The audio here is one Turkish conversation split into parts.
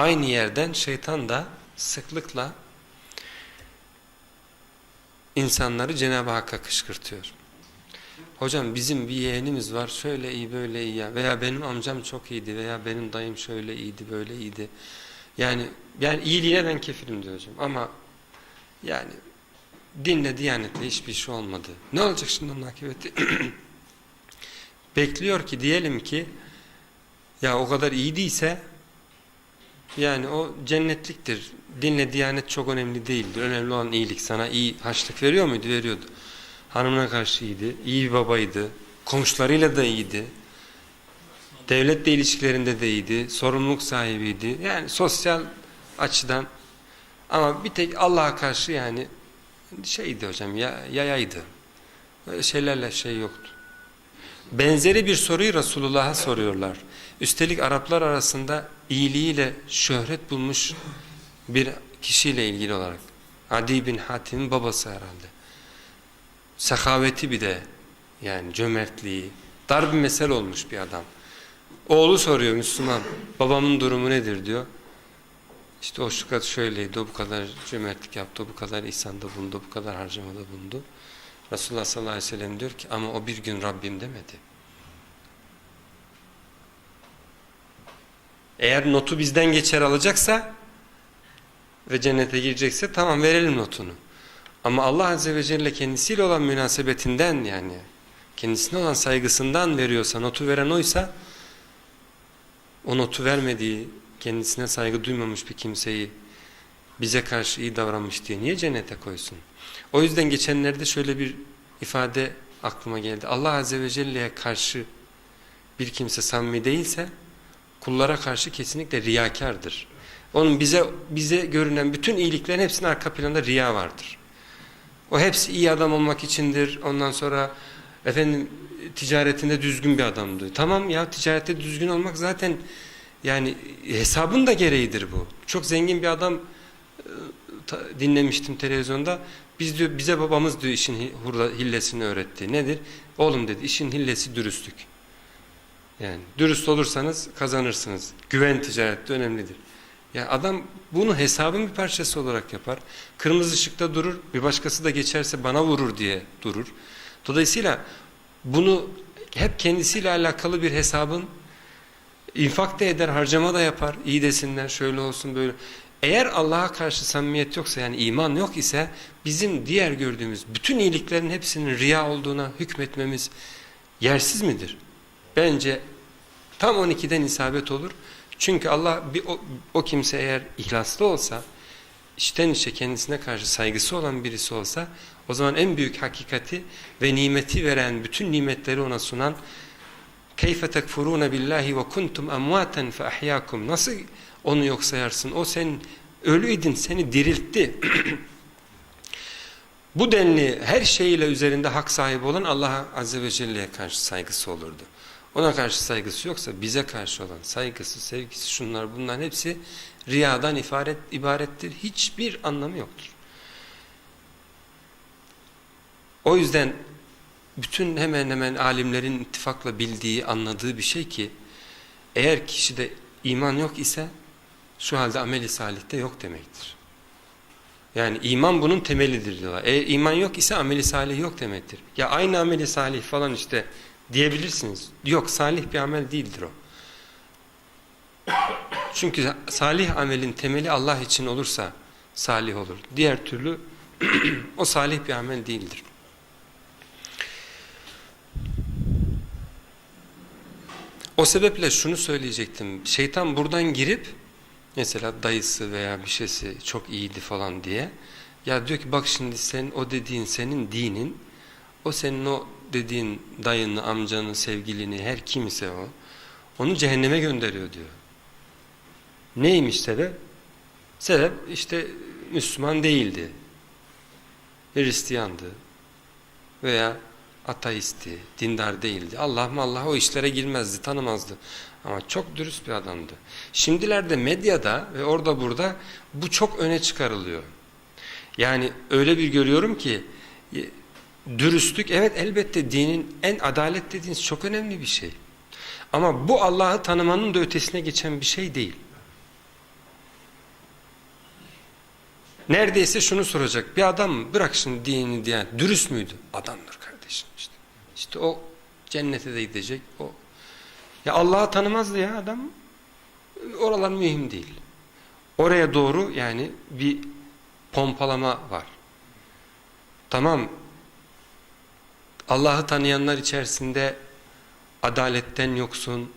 Aynı yerden şeytan da sıklıkla insanları Cenab-ı Hakk'a kışkırtıyor. Hocam bizim bir yeğenimiz var şöyle iyi böyle iyi ya veya benim amcam çok iyiydi veya benim dayım şöyle iyiydi böyle iyiydi. Yani yani iyiliğine ben kefilim diyor hocam ama yani dinle diyanetle hiçbir şey olmadı. Ne olacak şimdi onun akıbeti? Bekliyor ki diyelim ki ya o kadar iyi değilse yani o cennetliktir. Dinle diyanet çok önemli değildir. Önemli olan iyilik. Sana iyi haçlık veriyor muydu? Veriyordu. Hanımına karşı iyiydi. İyi bir babaydı. Komşularıyla da iyiydi. Devletle ilişkilerinde de iyiydi. Sorumluluk sahibiydi. Yani sosyal açıdan ama bir tek Allah'a karşı yani şeydi hocam ya, yayaydı. Böyle şeylerle şey yoktu. Benzeri bir soruyu Resulullah'a soruyorlar. Üstelik Araplar arasında iyiliğiyle şöhret bulmuş bir kişiyle ilgili olarak. Adi bin Hatim'in babası herhalde. Sehaveti bir de yani cömertliği. Dar bir mesel olmuş bir adam. Oğlu soruyor Müslüman. Babamın durumu nedir diyor. İşte o şu kadar şöyleydi, o bu kadar cömertlik yaptı, o bu kadar ihsanda bulundu, bu kadar harcamada bulundu. Resulullah sallallahu aleyhi ve sellem diyor ki ama o bir gün Rabbim demedi. Eğer notu bizden geçer alacaksa ve cennete girecekse tamam verelim notunu. Ama Allah Azze ve Celle kendisiyle olan münasebetinden yani kendisine olan saygısından veriyorsa, notu veren oysa o notu vermediği, kendisine saygı duymamış bir kimseyi bize karşı iyi davranmış diye niye cennete koysun? O yüzden geçenlerde şöyle bir ifade aklıma geldi. Allah Azze ve Celle'ye karşı bir kimse samimi değilse kullara karşı kesinlikle riyakardır. Onun bize bize görünen bütün iyiliklerin hepsinin arka planında riya vardır. O hepsi iyi adam olmak içindir. Ondan sonra efendim ticaretinde düzgün bir adamdı. Tamam ya ticarette düzgün olmak zaten yani hesabın da gereğidir bu. Çok zengin bir adam dinlemiştim televizyonda. Biz diyor bize babamız diyor işin hillesini öğretti. Nedir? Oğlum dedi işin hillesi dürüstlük. Yani dürüst olursanız kazanırsınız. Güven ticarette önemlidir. Ya adam bunu hesabın bir parçası olarak yapar. Kırmızı ışıkta durur, bir başkası da geçerse bana vurur diye durur. Dolayısıyla bunu hep kendisiyle alakalı bir hesabın infak da eder, harcama da yapar. İyi desinler, şöyle olsun böyle. Eğer Allah'a karşı samimiyet yoksa yani iman yok ise bizim diğer gördüğümüz bütün iyiliklerin hepsinin riya olduğuna hükmetmemiz yersiz midir? bence tam 12'den isabet olur. Çünkü Allah bir o, o kimse eğer ihlaslı olsa, içten içe kendisine karşı saygısı olan birisi olsa, o zaman en büyük hakikati ve nimeti veren, bütün nimetleri ona sunan keyfe tekfuruna billahi ve kuntum amwaten fe ahyakum. Nasıl onu yok sayarsın? O sen ölüydün, seni diriltti. Bu denli her şeyiyle üzerinde hak sahibi olan Allah Azze ve Celle'ye karşı saygısı olurdu. Ona karşı saygısı yoksa bize karşı olan saygısı, sevgisi şunlar bunların hepsi riyadan ibaret, ibarettir. Hiçbir anlamı yoktur. O yüzden bütün hemen hemen alimlerin ittifakla bildiği, anladığı bir şey ki eğer kişide iman yok ise şu halde ameli salihte yok demektir. Yani iman bunun temelidir diyorlar. Eğer iman yok ise ameli salih yok demektir. Ya aynı ameli salih falan işte diyebilirsiniz. Yok salih bir amel değildir o. Çünkü salih amelin temeli Allah için olursa salih olur. Diğer türlü o salih bir amel değildir. O sebeple şunu söyleyecektim. Şeytan buradan girip mesela dayısı veya bir şeysi çok iyiydi falan diye ya diyor ki bak şimdi sen o dediğin senin dinin o senin o dediğin dayını, amcanı, sevgilini her kimse o onu cehenneme gönderiyor diyor. Neymiş sebep? Sebep işte Müslüman değildi. Hristiyandı veya ateisti, dindar değildi. Allah mı Allah o işlere girmezdi, tanımazdı. Ama çok dürüst bir adamdı. Şimdilerde medyada ve orada burada bu çok öne çıkarılıyor. Yani öyle bir görüyorum ki dürüstlük evet elbette dinin en adalet dediğiniz çok önemli bir şey. Ama bu Allah'ı tanımanın da ötesine geçen bir şey değil. Neredeyse şunu soracak. Bir adam mı? Bırak şimdi dini diyen. Dürüst müydü? Adamdır kardeşim işte. İşte o cennete de gidecek. O. Ya Allah'ı tanımazdı ya adam. Oralar mühim değil. Oraya doğru yani bir pompalama var. Tamam. Allah'ı tanıyanlar içerisinde adaletten yoksun,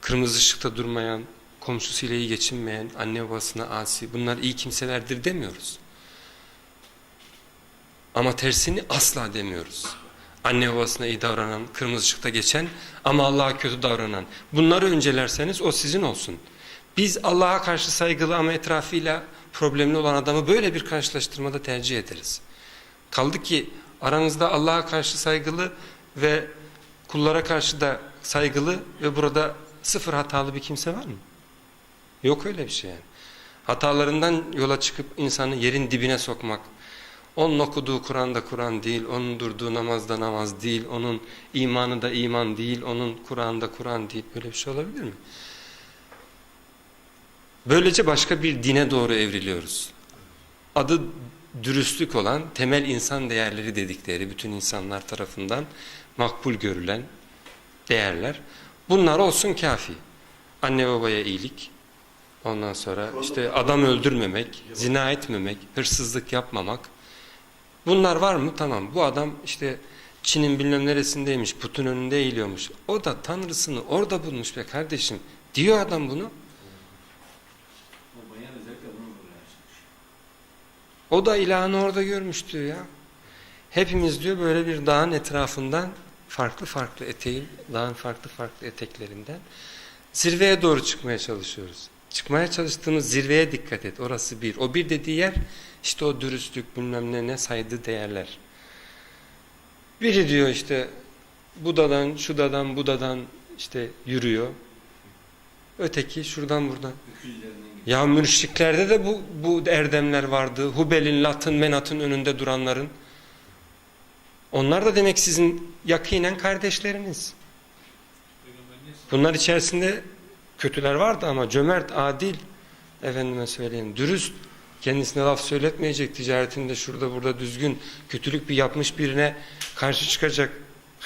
kırmızı ışıkta durmayan, komşusuyla iyi geçinmeyen, anne babasına asi, bunlar iyi kimselerdir demiyoruz. Ama tersini asla demiyoruz. Anne babasına iyi davranan, kırmızı ışıkta geçen ama Allah'a kötü davranan. Bunları öncelerseniz o sizin olsun. Biz Allah'a karşı saygılı ama etrafıyla problemli olan adamı böyle bir karşılaştırmada tercih ederiz. Kaldı ki aranızda Allah'a karşı saygılı ve kullara karşı da saygılı ve burada sıfır hatalı bir kimse var mı? Yok öyle bir şey yani. Hatalarından yola çıkıp insanı yerin dibine sokmak, onun okuduğu Kur'an'da Kur'an değil, onun durduğu namazda namaz değil, onun imanı da iman değil, onun Kur'an'da Kur'an değil. Böyle bir şey olabilir mi? Böylece başka bir dine doğru evriliyoruz. Adı dürüstlük olan temel insan değerleri dedikleri bütün insanlar tarafından makbul görülen değerler. Bunlar olsun kafi. Anne babaya iyilik, ondan sonra işte adam öldürmemek, zina etmemek, hırsızlık yapmamak. Bunlar var mı? Tamam. Bu adam işte Çin'in bilmem neresindeymiş, putun önünde eğiliyormuş. O da tanrısını orada bulmuş be kardeşim. Diyor adam bunu. O bayan özellikle bunu vurmaya çalışıyor. O da ilahını orada görmüş diyor ya. Hepimiz diyor böyle bir dağın etrafından farklı farklı eteğin, dağın farklı farklı eteklerinden zirveye doğru çıkmaya çalışıyoruz. Çıkmaya çalıştığımız zirveye dikkat et. Orası bir. O bir dediği yer işte o dürüstlük bilmem ne ne saydığı değerler. Biri diyor işte Buda'dan, şudadan, Buda'dan işte yürüyor. Öteki şuradan buradan. Ya mürşiklerde de bu, bu erdemler vardı. Hubel'in, Lat'ın, Menat'ın önünde duranların. Onlar da demek sizin yakinen kardeşleriniz. Bunlar içerisinde kötüler vardı ama cömert, adil, efendime söyleyeyim, dürüst, kendisine laf söyletmeyecek, ticaretinde şurada burada düzgün, kötülük bir yapmış birine karşı çıkacak.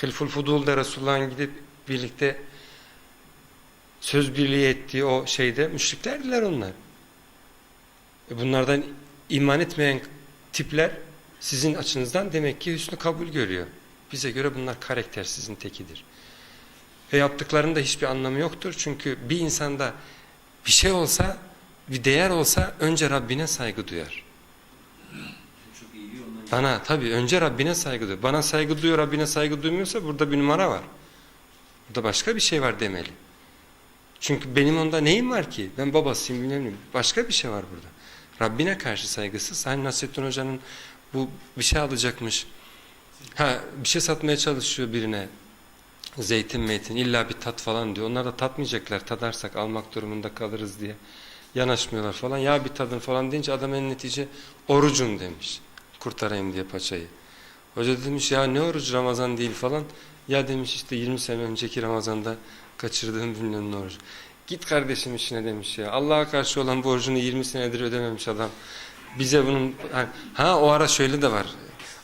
Hilful Fudul'da Resulullah'ın gidip birlikte söz birliği ettiği o şeyde müşriklerdiler onlar. E bunlardan iman etmeyen tipler sizin açınızdan demek ki hüsnü kabul görüyor. Bize göre bunlar karaktersizin tekidir. Ve yaptıklarında hiçbir anlamı yoktur. Çünkü bir insanda bir şey olsa, bir değer olsa önce Rabbine saygı duyar. Bana tabii önce Rabbine saygı duyuyor. Bana saygı duyuyor, Rabbine saygı duymuyorsa burada bir numara var. Burada başka bir şey var demeli. Çünkü benim onda neyim var ki? Ben babasıyım bilmem. Başka bir şey var burada. Rabbine karşı saygısız. Hani Nasrettin Hoca'nın bu bir şey alacakmış. Ha bir şey satmaya çalışıyor birine. Zeytin meytin illa bir tat falan diyor. Onlar da tatmayacaklar. Tadarsak almak durumunda kalırız diye. Yanaşmıyorlar falan. Ya bir tadın falan deyince adam en netice orucum demiş. Kurtarayım diye paçayı. Hoca demiş ya ne oruç Ramazan değil falan. Ya demiş işte 20 sene önceki Ramazan'da kaçırdığım ne oruç. Git kardeşim işine demiş ya. Allah'a karşı olan borcunu 20 senedir ödememiş adam. Bize bunun ha, ha o ara şöyle de var.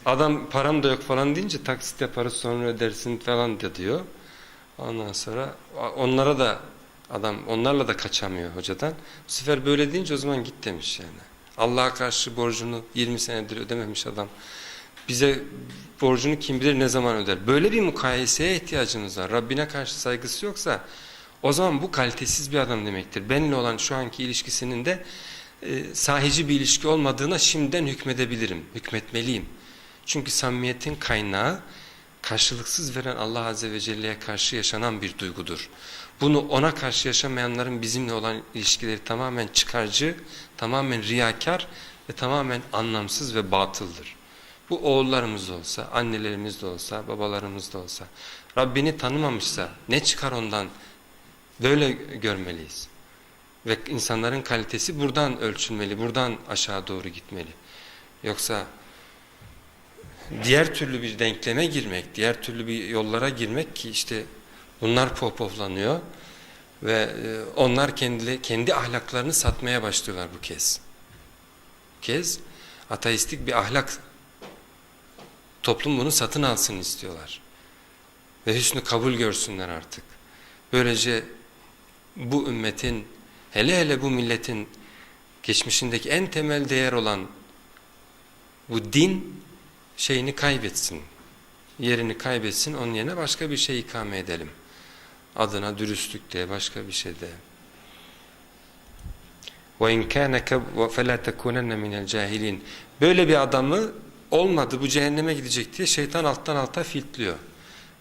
Adam param da yok falan deyince taksit yaparız sonra ödersin falan da diyor. Ondan sonra onlara da adam onlarla da kaçamıyor hocadan. Bu sefer böyle deyince o zaman git demiş yani. Allah'a karşı borcunu 20 senedir ödememiş adam. Bize borcunu kim bilir ne zaman öder. Böyle bir mukayeseye ihtiyacımız var. Rabbine karşı saygısı yoksa o zaman bu kalitesiz bir adam demektir. Benimle olan şu anki ilişkisinin de e, sahici bir ilişki olmadığına şimdiden hükmedebilirim, hükmetmeliyim. Çünkü samimiyetin kaynağı karşılıksız veren Allah Azze ve Celle'ye karşı yaşanan bir duygudur. Bunu ona karşı yaşamayanların bizimle olan ilişkileri tamamen çıkarcı, tamamen riyakar ve tamamen anlamsız ve batıldır. Bu oğullarımız da olsa, annelerimiz de olsa, babalarımız da olsa, Rabbini tanımamışsa ne çıkar ondan böyle görmeliyiz. Ve insanların kalitesi buradan ölçülmeli, buradan aşağı doğru gitmeli. Yoksa diğer türlü bir denkleme girmek, diğer türlü bir yollara girmek ki işte bunlar pohpohlanıyor ve e, onlar kendi, kendi ahlaklarını satmaya başlıyorlar bu kez. kez ateistik bir ahlak toplum bunu satın alsın istiyorlar. Ve hüsnü kabul görsünler artık. Böylece bu ümmetin hele hele bu milletin geçmişindeki en temel değer olan bu din şeyini kaybetsin. Yerini kaybetsin onun yerine başka bir şey ikame edelim. Adına dürüstlük de başka bir şey de. وَاِنْ كَانَ فَلَا تَكُونَنَّ مِنَ الْجَاهِلِينَ Böyle bir adamı olmadı bu cehenneme gidecek diye şeytan alttan alta filtliyor.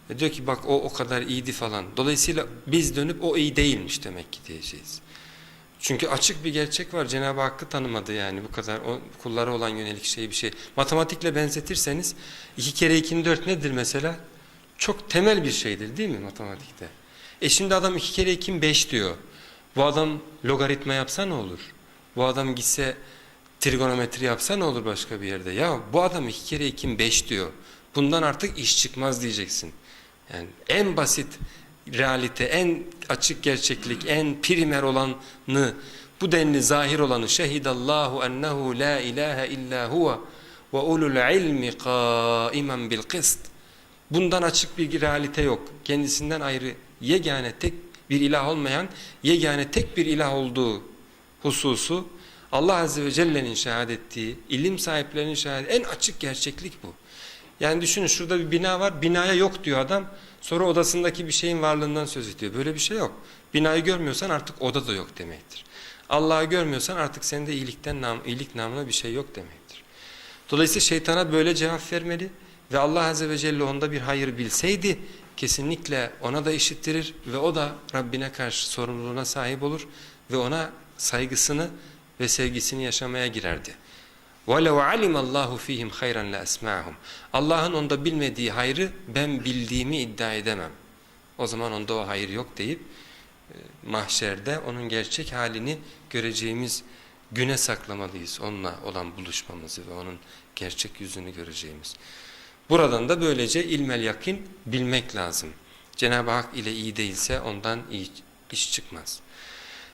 Ve diyor ki bak o o kadar iyiydi falan. Dolayısıyla biz dönüp o iyi değilmiş demek ki diyeceğiz. Çünkü açık bir gerçek var. Cenab-ı Hakk'ı tanımadı yani bu kadar o, kullara olan yönelik şey bir şey. Matematikle benzetirseniz iki kere ikinin dört nedir mesela? Çok temel bir şeydir değil mi matematikte? E şimdi adam iki kere ikin beş diyor. Bu adam logaritma yapsa ne olur? Bu adam gitse trigonometri yapsa ne olur başka bir yerde? Ya bu adam iki kere ikin beş diyor. Bundan artık iş çıkmaz diyeceksin. Yani en basit realite, en açık gerçeklik, en primer olanı, bu denli zahir olanı şehidallahu ennehu la ilahe illa huve ve ulul ilmi kaimen bil kıst. Bundan açık bir realite yok. Kendisinden ayrı yegane tek bir ilah olmayan, yegane tek bir ilah olduğu hususu Allah Azze ve Celle'nin şehadet ettiği, ilim sahiplerinin şehadet en açık gerçeklik bu. Yani düşünün şurada bir bina var, binaya yok diyor adam. Sonra odasındaki bir şeyin varlığından söz ediyor. Böyle bir şey yok. Binayı görmüyorsan artık oda da yok demektir. Allah'ı görmüyorsan artık sende iyilikten nam, iyilik namına bir şey yok demektir. Dolayısıyla şeytana böyle cevap vermeli ve Allah Azze ve Celle onda bir hayır bilseydi kesinlikle ona da işittirir ve o da Rabbine karşı sorumluluğuna sahip olur ve ona saygısını ve sevgisini yaşamaya girerdi. وَلَوْ عَلِمَ اللّٰهُ ف۪يهِمْ خَيْرًا لَأَسْمَعَهُمْ Allah'ın onda bilmediği hayrı ben bildiğimi iddia edemem. O zaman onda o hayır yok deyip e, mahşerde onun gerçek halini göreceğimiz güne saklamalıyız. Onunla olan buluşmamızı ve onun gerçek yüzünü göreceğimiz. Buradan da böylece ilmel yakin bilmek lazım. Cenab-ı Hak ile iyi değilse ondan iyi iş çıkmaz.